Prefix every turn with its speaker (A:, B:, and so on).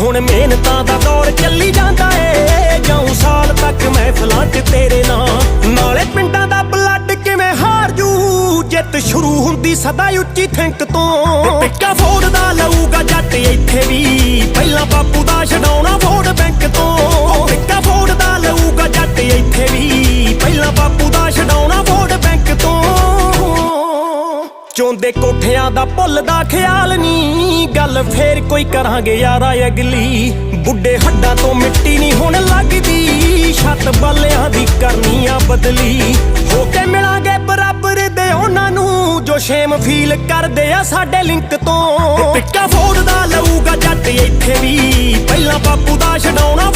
A: ਹੁਣ ਮਿਹਨਤਾਂ ਦਾ ਦੌਰ ਚੱਲੀ ਜਾਂਦਾ ਏ। ਜਾਉ ਸਾਲ ਤੱਕ ਮਹਿਫਲਾਂ 'ਚ ਤੇਰੇ ਨਾਂ। ਨਾਲੇ ਪਿੰਡਾਂ ਦਾ ਬਲੱਡ ਕਿਵੇਂ ਹਾਰ ਜੂ? ਜਿੱਤ ਸ਼ੁਰੂ ਹੁੰਦੀ ਸਦਾ ਉੱਚੀ ਥਿੰਕ ਤੋਂ। ਪਿੱਕਾ ਫੋੜਦਾ ਲਊਗਾ ਜੱਟ ਇੱਥੇ ਵੀ। ਪਹਿਲਾਂ ਬਾਪੂ ਦਾ ਛਡਾਉਣਾ ਵੋਟ ਬੈਂਕ ਤੋਂ। ਪਿੱਕਾ ਫੋੜਦਾ ਲਊਗਾ ਜੱਟ ਇੱਥੇ ਵੀ। ਪਹਿਲਾਂ ਬਾਪੂ ਚੋਂਦੇ ਕੋਠਿਆਂ ਦਾ ਭੁੱਲਦਾ ਖਿਆਲ ਨਹੀਂ। ਗੱਲ ਫੇਰ ਕੋਈ ਕਰਾਂਗੇ ਯਾਰਾ ਅਗਲੀ। ਬੁੱਢੇ ਹੱਡਾਂ ਤੋਂ ਮਿੱਟੀ ਨਹੀਂ ਹੁਣ ਲੱਗਦੀ। ਛੱਤ ਬੱਲਿਆਂ ਦੀ ਕਰਨੀ ਆ ਬਦਲੀ। ਹੋ ਕੇ ਮਿਲਾਂਗੇ ਬਰਾਬਰ ਦੇ ਉਹਨਾਂ ਨੂੰ, ਜੋ ਸ਼ੇਮ ਫੀਲ ਕਰਦੇ ਆ ਸਾਡੇ ਲਿੰਕ ਤੋਂ। ਫੋੜ ਦਾ ਲਊਗਾ ਜੱਟ ਇੱਥੇ ਵੀ। ਪਹਿਲਾਂ ਬਾਪੂ ਦਾ ਛਡਾਉਣਾ